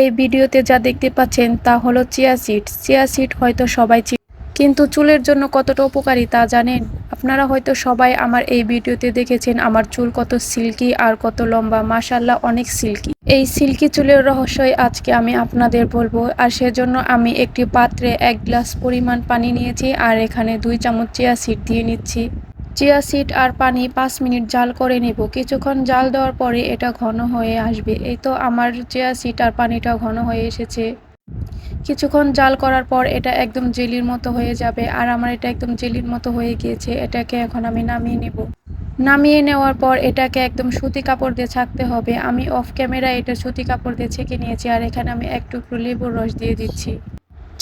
এই ভিডিওতে যা দেখতে পাচ্ছেন তা হলো চিয়া সিড। চিয়া সিড হয়তো সবাই কিন্তু চুলের জন্য কতটা উপকারী তা জানেন? আপনারা হয়তো সবাই আমার এই ভিডিওতে দেখেছেন আমার চুল কত সিল্কি আর কত লম্বা। মাশাল্লাহ অনেক সিল্কি। এই সিল্কি চুলের রহস্যই আজকে আমি আপনাদের বলব। আর সেজন্য আমি একটি পাত্রে এক গ্লাস পরিমাণ পানি নিয়েছি আর এখানে দুই চামচ চিয়া সিড দিয়ে নিচ্ছি। চিয়া সিড আর পানি পাঁচ মিনিট জাল করে নেব। কিছুক্ষণ জাল দেওয়ার পরে এটা ঘন হয়ে আসবে। এই তো আমার চিয়া সিড আর পানিটা ঘন হয়ে এসেছে। কিছুক্ষণ জাল করার পর এটা একদম জেলির মতো হয়ে যাবে। আর আমার এটা একদম জেলির মতো হয়ে গিয়েছে। এটাকে এখন আমি নামিয়ে নেব। নামিয়ে নেওয়ার পর এটাকে একদম সুতি কাপড় দিয়ে ছাকতে হবে। আমি অফ ক্যামেরা এটা সুতি কাপড় দিয়ে ছেঁকে নিয়েছি। আর এখানে আমি এক টুকরো লেবুর রস দিয়ে দিচ্ছি।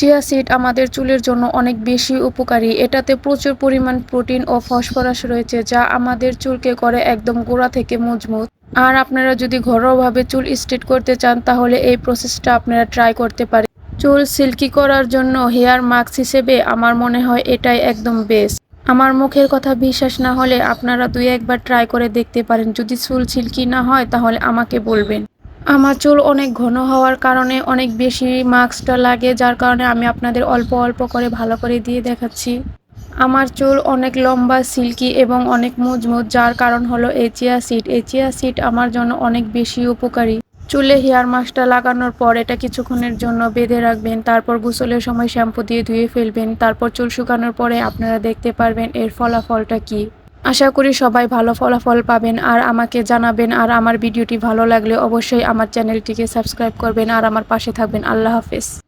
চিয়া সিড আমাদের চুলের জন্য অনেক বেশি উপকারী। এটাতে প্রচুর পরিমাণ প্রোটিন ও ফসফরাস রয়েছে, যা আমাদের চুলকে করে একদম গোড়া থেকে মজবুত। আর আপনারা যদি ঘরোয়াভাবে চুল স্ট্রেট করতে চান, তাহলে এই প্রসেসটা আপনারা ট্রাই করতে পারেন। চুল সিল্কি করার জন্য হেয়ার মাস্ক হিসেবে আমার মনে হয় এটাই একদম বেস্ট। আমার মুখের কথা বিশ্বাস না হলে আপনারা দুই একবার ট্রাই করে দেখতে পারেন। যদি চুল সিল্কি না হয়, তাহলে আমাকে বলবেন। আমার চুল অনেক ঘন হওয়ার কারণে অনেক বেশি মাস্কটা লাগে, যার কারণে আমি আপনাদের অল্প অল্প করে ভালো করে দিয়ে দেখাচ্ছি। আমার চুল অনেক লম্বা, সিল্কি এবং অনেক মজবুত যার কারণ হলো এই চিয়া সিড। এই চিয়া সিড আমার জন্য অনেক বেশি উপকারী। চুলে হেয়ার মাস্কটা লাগানোর পর এটা কিছুক্ষণের জন্য বেঁধে রাখবেন, তারপর গোসলের সময় শ্যাম্পু দিয়ে ধুয়ে ফেলবেন, তারপর চুল শুকানোর পরে আপনারা দেখতে পারবেন এর ফলাফলটা কি। আশা করি সবাই ভালো ফলাফল পাবেন আর আমাকে জানাবেন আর আমার ভিডিওটি ভালো লাগলে অবশ্যই আমার চ্যানেলটিকে সাবস্ক্রাইব করবেন আর আমার পাশে থাকবেন। আল্লাহ হাফেজ।